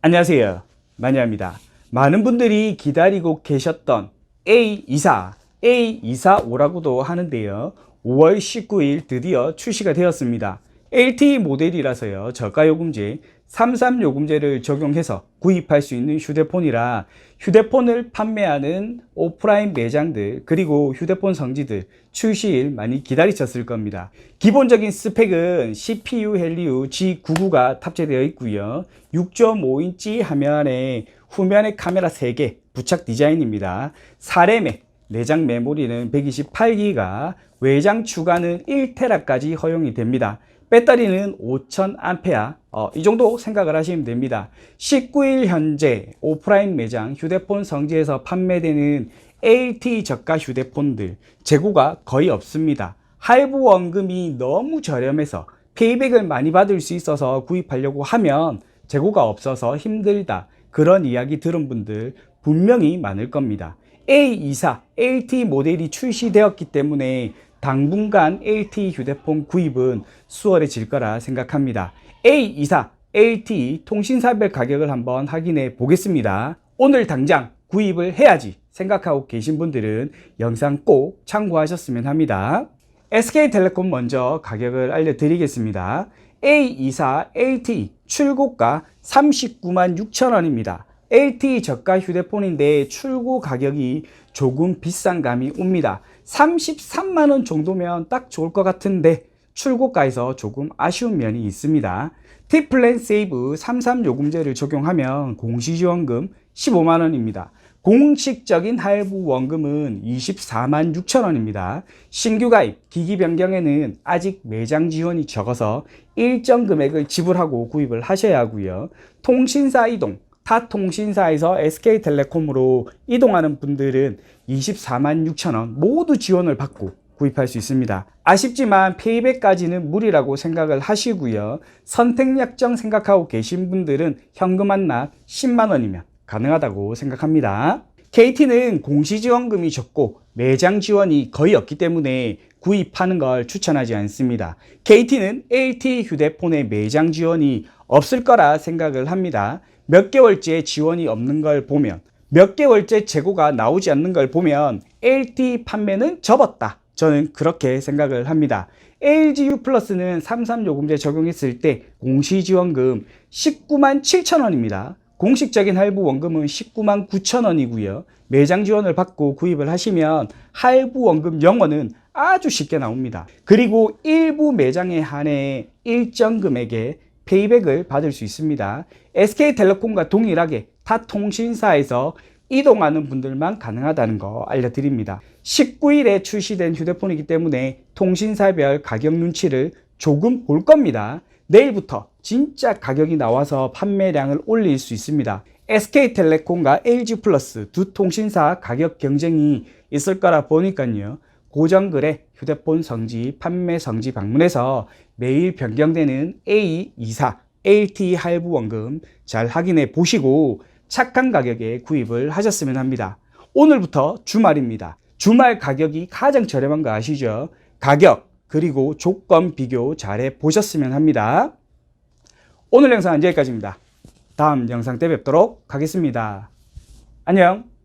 안녕하세요. 마니아입니다. 많은 분들이 기다리고 계셨던 A24, A245라고도 하는데요. 5월 19일 드디어 출시가 되었습니다. LTE 모델이라서요. 저가요금제, 33요금제를 적용해서 구입할 수 있는 휴대폰이라 휴대폰을 판매하는 오프라인 매장들 그리고 휴대폰 성지들 출시일 많이 기다리셨을 겁니다. 기본적인 스펙은 CPU 헬리오 G99가 탑재되어 있고요. 6.5인치 화면에 후면에 카메라 3개 부착 디자인입니다. 4램의 내장 메모리는 128기가, 외장 추가는 1테라까지 허용이 됩니다. 배터리는 5000A, 어, 이 정도 생각을 하시면 됩니다. 19일 현재 오프라인 매장 휴대폰 성지에서 판매되는 LTE 저가 휴대폰들 재고가 거의 없습니다. 할부 원금이 너무 저렴해서 페이백을 많이 받을 수 있어서 구입하려고 하면 재고가 없어서 힘들다. 그런 이야기 들은 분들 분명히 많을 겁니다. A24 LTE 모델이 출시되었기 때문에 당분간 LTE 휴대폰 구입은 수월해질 거라 생각합니다. A24 LTE 통신사별 가격을 한번 확인해 보겠습니다. 오늘 당장 구입을 해야지 생각하고 계신 분들은 영상 꼭 참고하셨으면 합니다. SK텔레콤 먼저 가격을 알려드리겠습니다. A24 LTE 출고가 39만 6천 원입니다. LTE 저가 휴대폰인데 출고 가격이 조금 비싼 감이 옵니다. 33만 원 정도면 딱 좋을 것 같은데 출고가에서 조금 아쉬운 면이 있습니다. T플랜 세이브 33 요금제를 적용하면 공시지원금 15만 원입니다. 공식적인 할부 원금은 24만 6천 원입니다. 신규 가입, 기기 변경에는 아직 매장 지원이 적어서 일정 금액을 지불하고 구입을 하셔야 하고요. 통신사 이동, 타 통신사에서 SK텔레콤으로 이동하는 분들은 24만 6천 원 모두 지원을 받고 구입할 수 있습니다. 아쉽지만 페이백까지는 무리라고 생각을 하시고요. 선택 약정 생각하고 계신 분들은 현금 한납 10만 원이면 가능하다고 생각합니다. KT는 공시지원금이 적고 매장 지원이 거의 없기 때문에 구입하는 걸 추천하지 않습니다. KT는 LTE 휴대폰의 매장 지원이 없을 거라 생각을 합니다. 몇 개월째 지원이 없는 걸 보면 몇 개월째 재고가 나오지 않는 걸 보면 LTE 판매는 접었다. 저는 그렇게 생각을 합니다. LGU 플러스는 33요금제 적용했을 때 공시지원금 19만 7천 원입니다. 공식적인 할부 원금은 19만 9천 원이고요. 매장 지원을 받고 구입을 하시면 할부 원금 영원은 아주 쉽게 나옵니다. 그리고 일부 매장에 한해 일정 금액의 페이백을 받을 수 있습니다. SK텔레콤과 동일하게 타 통신사에서 이동하는 분들만 가능하다는 거 알려드립니다. 19일에 출시된 휴대폰이기 때문에 통신사별 가격 눈치를 조금 볼 겁니다. 내일부터 진짜 가격이 나와서 판매량을 올릴 수 있습니다. SK텔레콤과 LG플러스 두 통신사 가격 경쟁이 있을 거라 보니까요. 고정글에 휴대폰 성지, 판매 성지 방문해서 매일 변경되는 A24 LTE 할부 원금 잘 확인해 보시고 착한 가격에 구입을 하셨으면 합니다. 오늘부터 주말입니다. 주말 가격이 가장 저렴한 거 아시죠? 가격 그리고 조건 비교 잘해 보셨으면 합니다. 오늘 영상은 여기까지입니다. 다음 영상 때 뵙도록 하겠습니다. 안녕.